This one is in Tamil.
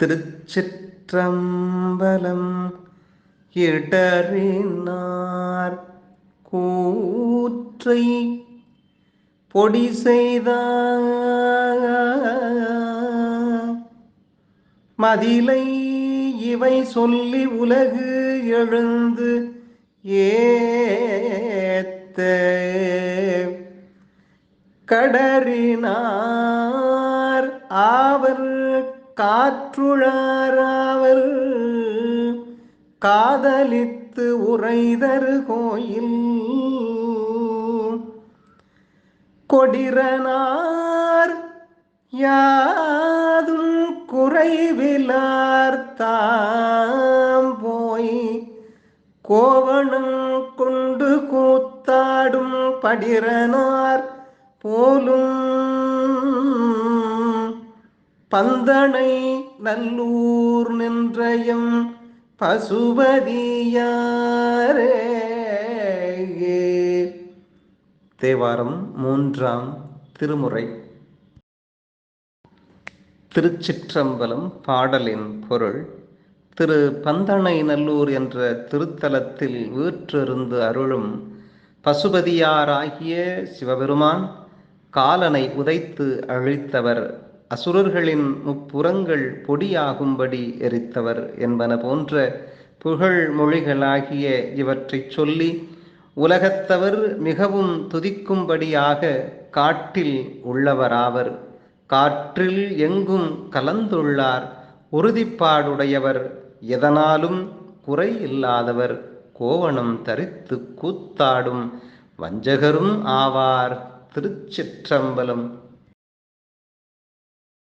திருச்சிற்றம்பலம் இடறினார் கூற்றை பொடி செய்த மதிலை இவை சொல்லி உலகு எழுந்து ஏத்த. கடறினார் ஆவர் காற்றுழாராவர். காதலித்து உரைதரு கோயில். கொடிரனார் யாதும் குறைவிலார்த்தாம் போய். கோவணம் கொண்டு கூத்தாடும் படிரனார் போலும் பந்தனை நல்லூர் நின்றயம் பசுபதியாரே. தேவாரம் மூன்றாம் திருமுறை. திருச்சிற்றம்பலம் பாடலின் பொருள் திரு பந்தனை நல்லூர் என்ற திருத்தலத்தில் வீற்றிருந்து அருளும் பசுபதியாராகிய சிவபெருமான் காலனை உதைத்து அழித்தவர் அசுரர்களின் முப்புறங்கள் பொடியாகும்படி எரித்தவர் என்பன போன்ற புகழ் மொழிகளாகிய இவற்றைச் சொல்லி உலகத்தவர் மிகவும் துதிக்கும்படியாக காட்டில் உள்ளவராவர். காற்றில் எங்கும் கலந்துள்ளார் உறுதிப்பாடுடையவர். எதனாலும் குறை இல்லாதவர். கோவணம் தரித்து கூத்தாடும் வஞ்சகரும் ஆவார். திருச்சிற்றம்பலம்